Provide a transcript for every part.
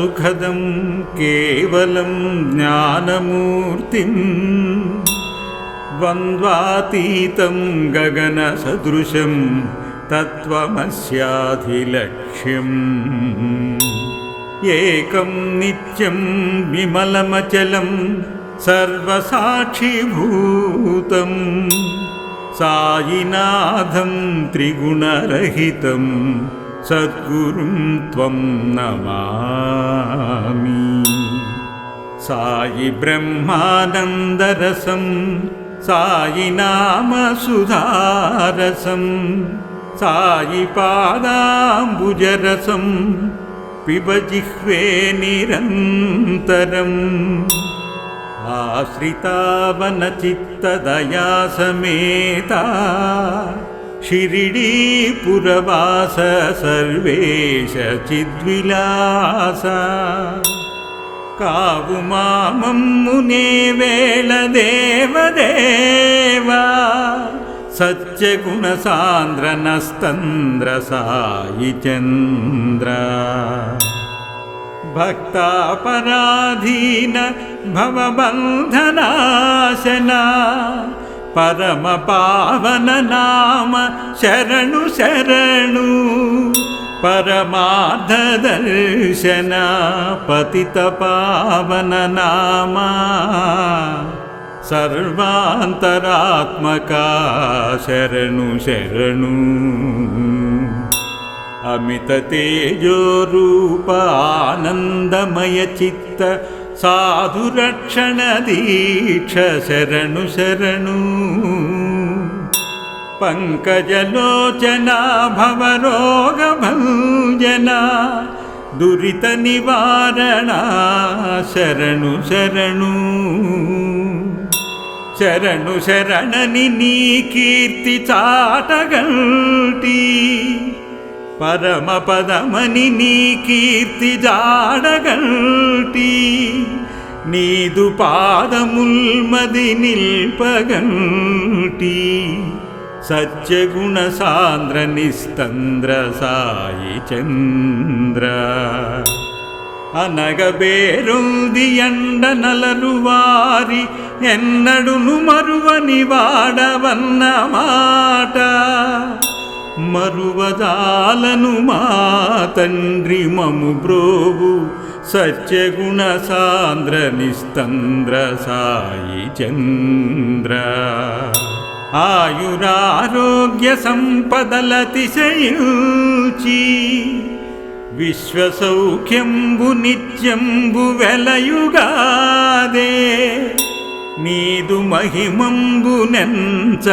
परमसुखदं केवलं ज्ञानमूर्तिम् द्वन्द्वातीतं गगनसदृशं तत्त्वमस्याधिलक्ष्यम्। एकं नित्यं विमलमचलं सर्वसाक्षिभूतं सायिनाथं त्रिगुणरहितं सद्गुरुं त्वं नमामि सायि ब्रह्मानन्दरसं सायि नामसुधारसं सायि पादाम्बुजरसं पिब जिह्वे निरन्तरम् आश्रितावनचित्तदया समेता शिरिडीपुरवास सर्वेश चिद्विलास। कावुमामं मुने वेलदेवदेवा सत्यगुणसान्द्रनस्तन्द्रसायि चन्द्र। भक्तापराधीन भवबन्धनाशना। परमपावननाम शरणु शरणु। परमार्धदर्शना परमार्थदर्शनपतितपावननाम सर्वान्तरात्मका शरणु अमिततेजोरूप आनन्दमय సాధురక్షణ దీక్ష శరణు శరణు పంకజలోచనా భవరోగభంజనా దురిత నివారణ శరణు శరణు శరణు శరణని నీ కీర్తి చాటగల్టీ పరమ పదమని నీ కీర్తి జాడగల్టి. నీదు పాదముల్మది నిల్పగంటి సత్యగుణ సాంద్ర నిస్తంద్ర సాయి చంద్ర. అనగబేరుంది ఎండ నలరు వారి ఎన్నడును మరువని వాడవన్న మాట. మరువదాలను మా తండ్రి మము బ్రోవు. సత్యగుణ సాంద్ర నిస్తంద్ర సాయి చంద్ర. ఆయురారోగ్య సంపదలతిశయూచి విశ్వసౌఖ్యంబు నిత్యంబు వెలయుగాదే. నీదు మహిమంబు నెంచంగనెవరితరము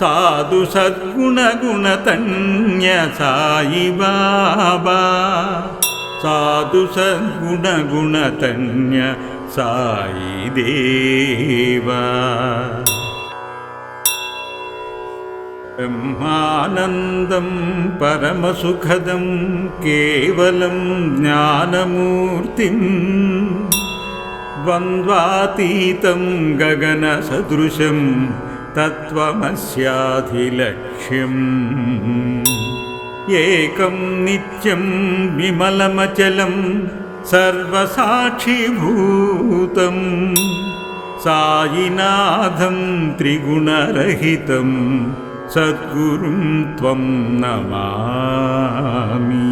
సాధు సద్గుణ గుణతన్య సాయి బాబా సాధు సద్గుణ గుణతన్య సాయి దేవా బ్రహ్మానందం పరమసుఖదం కేవలం జ్ఞానమూర్తిం द्वन्द्वातीतं गगनसदृशं तत्त्वमस्याधिलक्ष्यम्। एकं नित्यं विमलमचलं सर्वसाक्षीभूतं सायिनाथं त्रिगुणरहितं सद्गुरुं त्वं नमामि।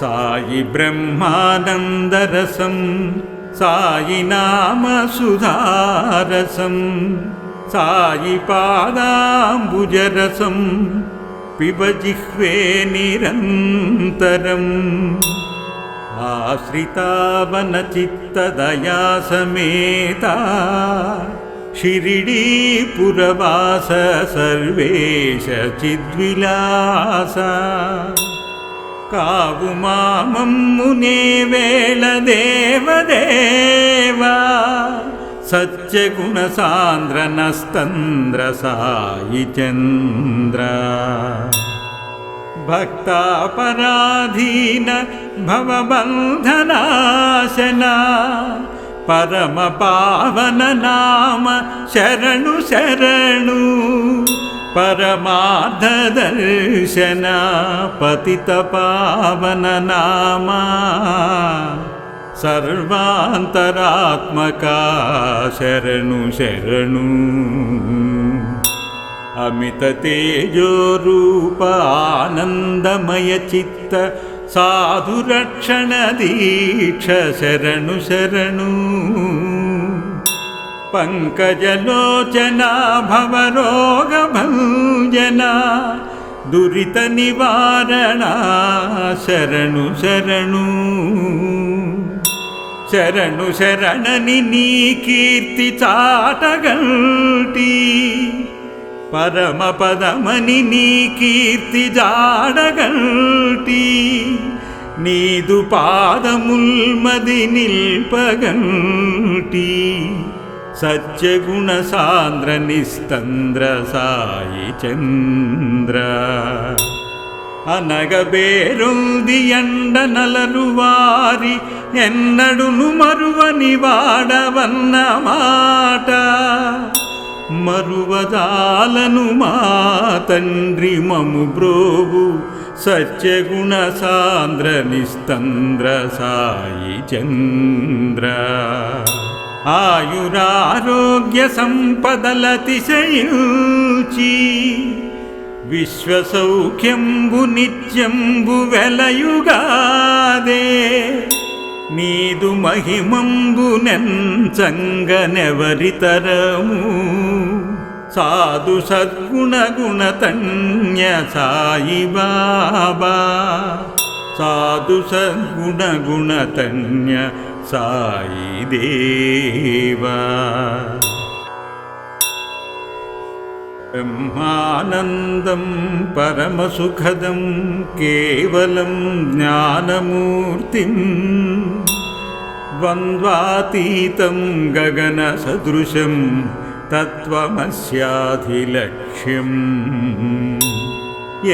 सायि ब्रह्मानन्दरसं सायि नाम सुधारसं सायि पादाम्बुजरसं पिबजिह्वे निरन्तरम् आश्रिता वनचित्तदया समेता शिरिडीपुरवास सर्वेषाचिद्विलास कावु मामं मुने वेलदेवदेव सच्चगुणसान्द्रनस्तन्द्रसायि चन्द्र भक्तापराधीन भवबन्धनाशना परमपावन नाम शरणु शरणु परमार्थदर्शनपतितपावननामा सर्वान्तरात्मका शरणु। शरणु अमिततेजोरूप आनन्दमयचित्त साधुरक्षणदीक्ष शरणु शरणु। पङ्कजलोचना भवरोगभञ्जना दुरितनिवारणा शरणु शरणु శరణు శరణని నీ కీర్తి చాటగంటి పరమ పదమని నీ కీర్తి జాడగంటి నీదు పాదముల్మది నిల్పగంటి సత్యగుణ సాంద్ర నిస్తంద్ర సాయి చంద్ర అనగబేరుంది ఎండ నలరు వారి ఎన్నడును మరువని వాడవన్న మాట. మరువదాలను మా తండ్రి మము బ్రోవు సత్యగుణ సాంద్ర నిస్తంద్ర సాయి చంద్ర. ఆయురారోగ్య సంపదలతిశయూచి విశ్వసౌఖ్యంబు నిత్యంబు వెలయుగాదే. నీదు మహిమంబు నెంచంగనెవరితరము సాధు సద్గుణగుణతన్య సాయి బాబా. సాధు సద్గుణగుణతన్య साई देवा। ब्रह्मानन्दं परमसुखदं केवलं ज्ञानमूर्तिं द्वन्द्वातीतं गगनसदृशं तत्त्वमस्याधिलक्ष्यम्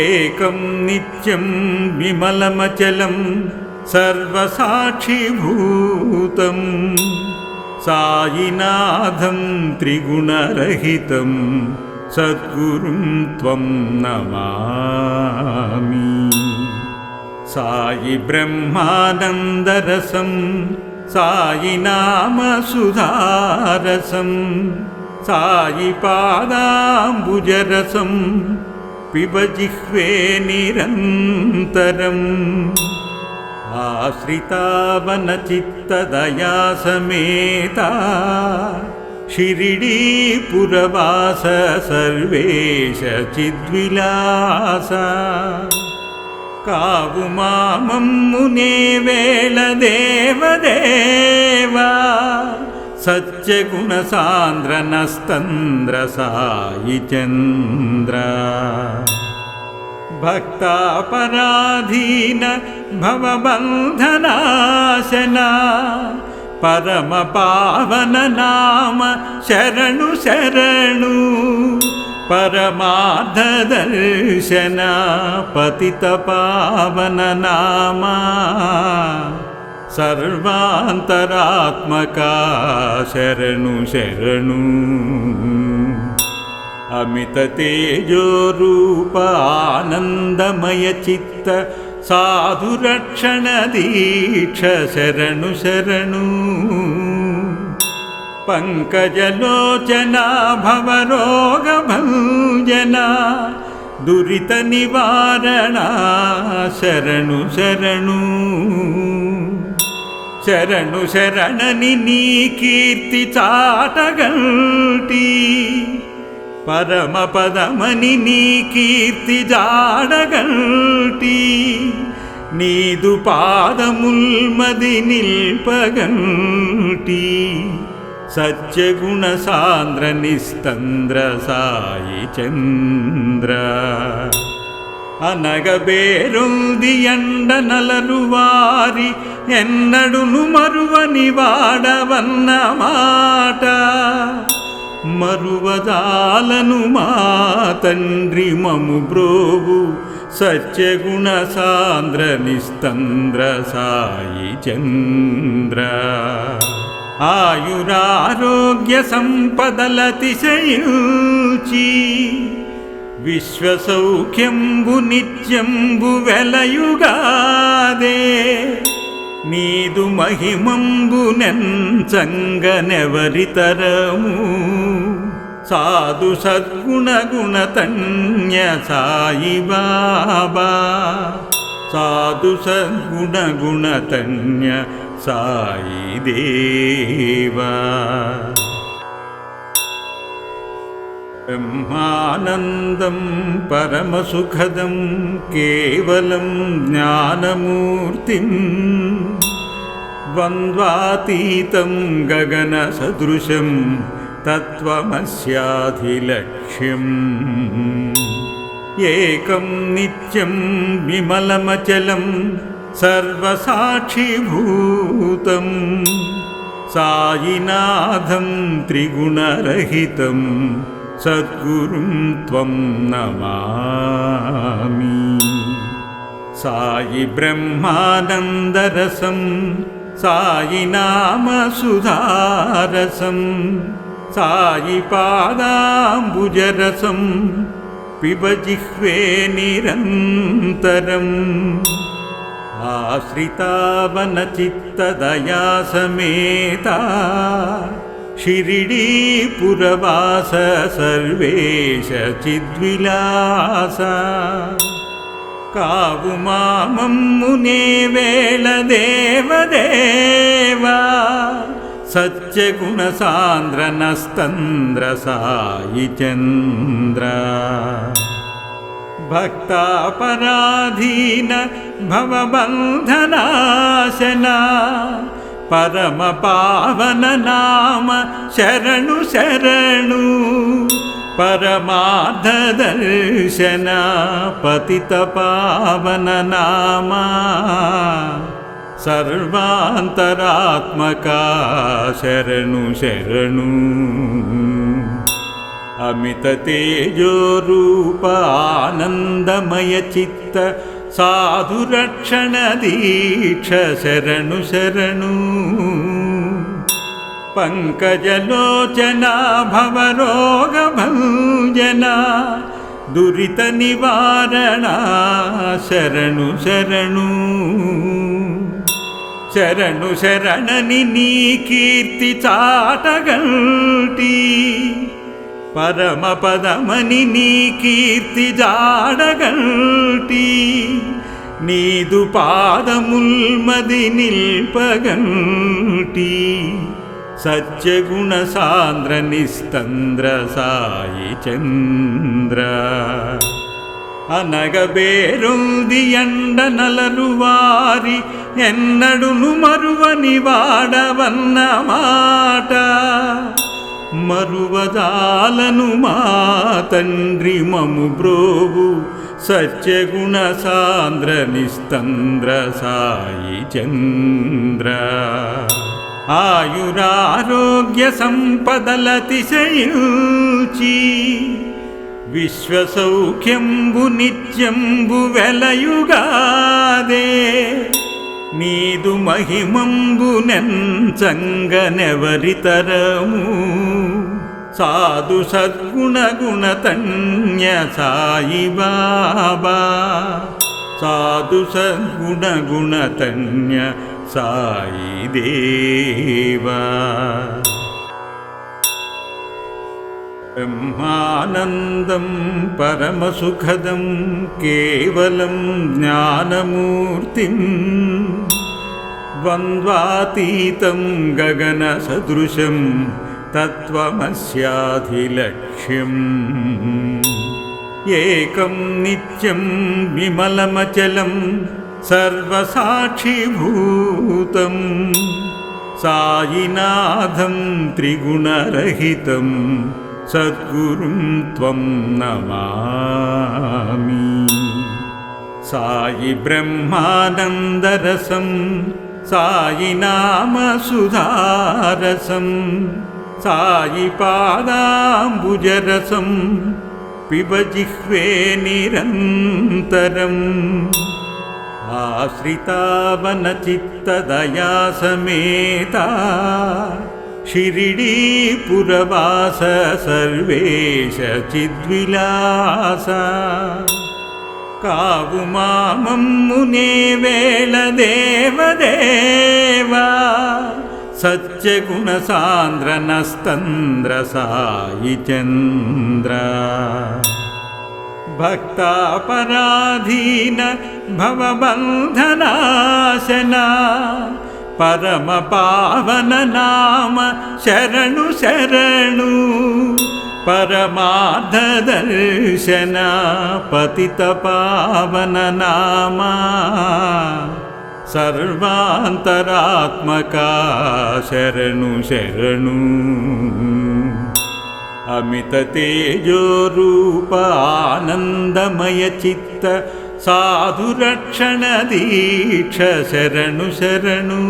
एकं नित्यं विमलमचलं सर्वसाक्षीभूतं सायिनाथं त्रिगुणरहितं सद्गुरुं त्वं नमामि। सायि ब्रह्मानन्दरसं सायि नाम सायि पादाम्बुजरसं पिबजिह्वे निरन्तरम्। आश्रितावनचित्तदया समेता शिरिडीपुरवास सर्वेश चिद्विलास कावुमामं मुने वेलदेवदेवा सच्चगुणसान्द्रनस्तन्द्रसायि चन्द्र भक्तापराधीन भवबन्धनाशनः परमपावननाम शरणु शरणु। परमार्धदर्शन पतितपावननाम। सर्वान्तरात्मका शरणु शरणु। अमिततेजोरूप आनन्दमयचित्त సాధురక్షణ దీక్ష శరణు శరణు పంకజలోచనా భవరోగభంజనా దురిత నివారణ శరణు శరణు శరణు శరణని నీ కీర్తి చాటగంటి పరమ పదమని నీ కీర్తి జాడగల్టి. నీదు పాదముల్మది నిల్పగంటి సత్యగుణ సాంద్ర నిస్తంద్ర సాయి చంద్ర. అనగబేరుంది ఎండ నలరు వారి ఎన్నడును మరువని వాడవన్న మాట. మరువదాలను మా తండ్రి మము బ్రోవు. సత్యగుణ సాంద్ర నిస్తంద్ర సాయి చంద్ర. ఆయురారోగ్య సంపదలతిశయూచి విశ్వసౌఖ్యంబు నిత్యంబు వెలయుగాదే. నీదు మహిమంబునెంచంగనెవరితరము సాధు సద్గుణగుణతన్య సాయి బాబా. సాధు సద్గుణగుణతన్య సాయి దేవా. ब्रह्मानन्दं परमसुखदं केवलं ज्ञानमूर्तिं द्वन्द्वातीतं गगनसदृशं तत्त्वमस्याधिलक्ष्यम्। एकं नित्यं विमलमचलं सर्वसाक्षीभूतं सायिनाथं त्रिगुणरहितम् सद्गुरुं त्वं नमामि। सायि ब्रह्मानन्दरसं सायि नामसुधारसं सायि पादाम्बुजरसं पिबजिह्वे निरन्तरम् आश्रितावनचित्तदया समेता शिरिडीपुरवास सर्वेश चिद्विलास। कावुमामं मुने वेलदेवदेवा। सत्यगुणसान्द्रनस्तन्द्रसायि चन्द्र भक्तापराधीन भवबन्धनाशना। परमपावननाम शरणु शरणु। शरणुशरणु परमार्थदर्शनपतितपावननाम सर्वान्तरात्मका शरणु शरणु। अमिततेजोरूप आनन्दमयचित्त సాధురక్షణ దీక్ష శరణు శరణు పంకజలోచనా భవరోగభంజనా దురిత నివారణ శరణు శరణు శరణు శరణని నీ కీర్తి చాటగల్టీ పరమ పదమని నీ కీర్తి జాడగల్టి. నీదు పాదముల్మది నిల్పగంటి సత్యగుణ సాంద్ర నిస్తంద్ర సాయి చంద్ర. అనగబేరుంది ఎండ నలరు వారి ఎన్నడును మరువని వాడవన్నమాట. మరువదాలను మా తండ్రి మము బ్రోవు. సత్యగుణ సాంద్ర నిస్తంద్ర సాయి చంద్ర. ఆయురారోగ్య సంపదలతిశయూచి విశ్వసౌఖ్యంబు నిత్యంబు వెలయుగాదే. నీదు మహిమంబునెంచంగనెవరితరము సాధు సద్గుణగుణతన్య సాయి బాబా. సాధు సద్గుణగుణతన్య సాయి దేవా. ब्रह्मानन्दं परमसुखदं केवलं ज्ञानमूर्तिं द्वन्द्वातीतं गगनसदृशं तत्त्वमस्याधिलक्ष्यम्। एकं नित्यं विमलमचलं सर्वसाक्षीभूतं सायिनाथं त्रिगुणरहितम् सद्गुरुं त्वं नमामि। सायि ब्रह्मानन्दरसं सायि नामसुधारसं सायि पादाम्बुजरसं पिबजिह्वे निरन्तरम् आश्रितावनचित्तदया समेता शिरिडीपुरवास सर्वेश चिद्विलास कावुमामं मुने वेलदेवदेवा। सत्यगुणसान्द्रनस्तन्द्रसायि चन्द्र भक्तापराधीन भवबन्धनाशना। परमपावननाम शरणु शरणु। परमार्धदर्शन परमार्थदर्शनपतितपावननाम सर्वान्तरात्मका शरणु। अमिततेजोरूप आनन्दमयचित्त సాధురక్షణ దీక్ష శరణు శరణు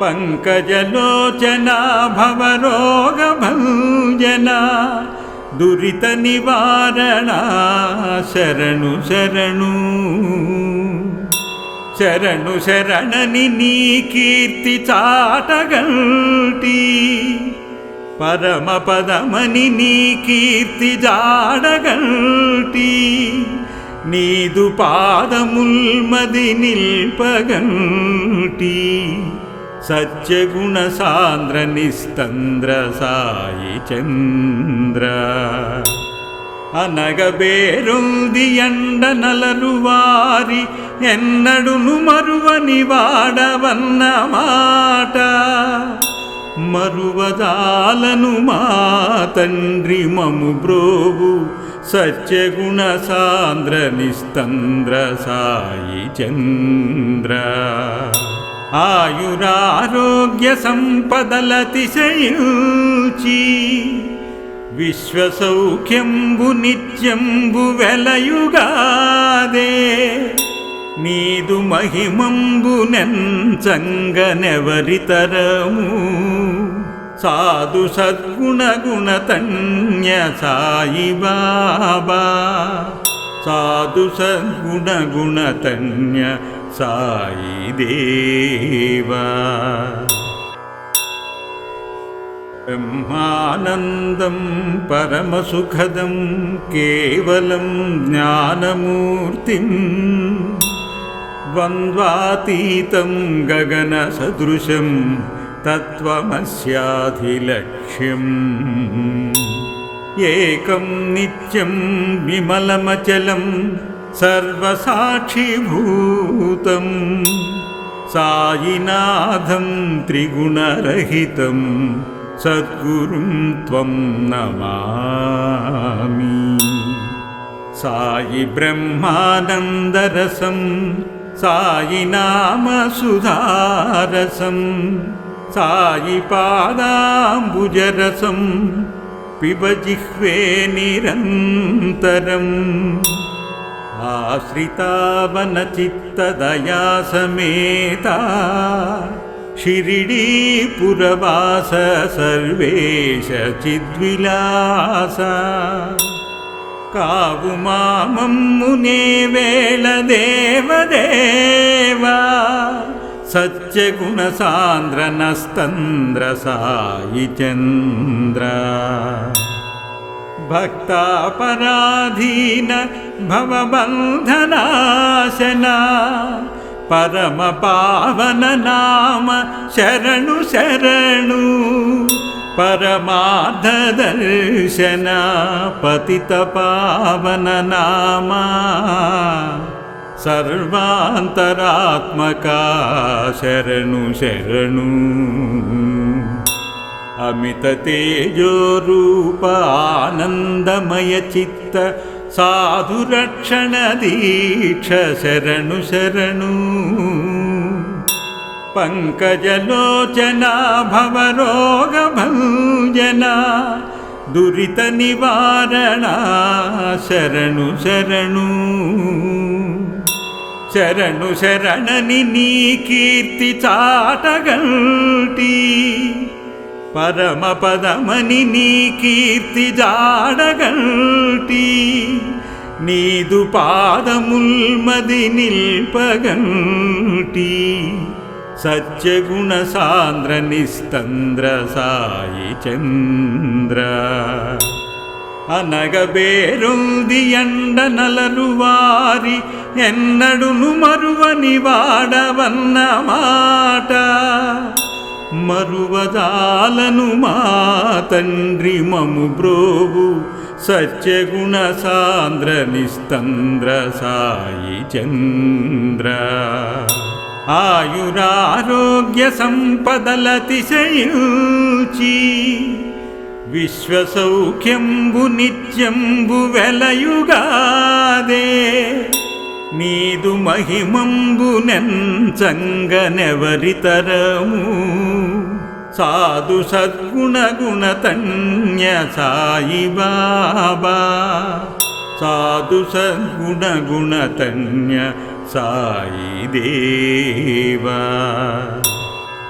పంకజలోచనా భవరోగ భంజనా దురిత నివారణ శరణు శరణు శరణు శరణని నీ కీర్తి చాటగల్టీ పరమ పదమని నీ కీర్తి జాడగల్టి. నీదు పాదముల్మది నిల్పగంటి సత్యగుణ సాంద్ర నిస్తంద్ర సాయి చంద్ర. అనగబేరుంది ఎండ నలరు వారి ఎన్నడును మరువని వాడవన్న మాట. మరువదాలను మా తండ్రి మము బ్రోవు. సత్యగుణ సాంద్ర నిస్తంద్ర సాయి చంద్ర. ఆయురారోగ్య సంపదలతిశయూచి విశ్వసౌఖ్యంబు నిత్యంబు వెలయుగాదే. నీదు మహిమంబు నెంచంగనెవరితరము സാധു സദ്ഗുണഗുണതന്യ സായി ബാബ. സാധു സദ്ഗുണഗുണതന്യ സായി ദേവ. ബ്രഹ്മാനന്ദം പരമസുഖദം കേവലം ജ്ഞാനമൂർത്തിം द्वन्द्वातीतं गगनसदृशम् तत्त्वमस्याधिलक्ष्यम्। एकं नित्यं विमलमचलं सर्वसाक्षीभूतं सायिनाथं त्रिगुणरहितं सद्गुरुं त्वं नमामि। सायि ब्रह्मानन्दरसं सायिनामसुधारसम् सायिपादाम्बुजरसं पिबजिह्वे निरन्तरम् आश्रितावनचित्तदया समेता शिरिडीपुरवास सर्वेश चिद्विलास। कावुमामं मुने वेलदेवदेवा। सत्यगुणसान्द्रनस्तन्द्रसायि चन्द्र भक्तापराधीन भवबन्धनाशना। परमपावननाम शरणु शरणु। परमार्दर्शन पतितपावननामा పావన నామ శరణు శరణు పరమార్థదర్శన పతిత పావన నామా సర్వాంతరాత్మక శరణు శరణు అమిత తేజోరూప శరణు శరణని నీ కీర్తి చాటగంటి పరమ పదమని నీ కీర్తి జాడగంటి నీదు పాదముల్మది నిల్పగంటి సత్యగుణసాంద్ర నిస్తంద్ర సాయి చంద్ర అనగబేరుంది ఎండ నలరు వారి ఎన్నడును మరువని వాడవన్న మాట. మరువదాలను మా తండ్రి మము బ్రోవు సత్యగుణ సాంద్ర నిస్తంద్ర సాయి చంద్ర. ఆయురారోగ్య సంపదలతిశయుచి విశ్వసౌఖ్యంబు నిత్యంబు వెలయుగాదే. నీదు మహిమంబు నెంచంగనెవరితరము సాధు సద్గుణ గుణతన్య సాయి బాబా. సాధు సద్గుణ గుణతన్య సాయి దేవా.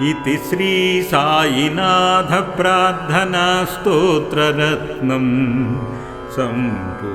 इति श्रीसायिनाथप्रार्थनास्तोत्ररत्नं सम्पूर्णम्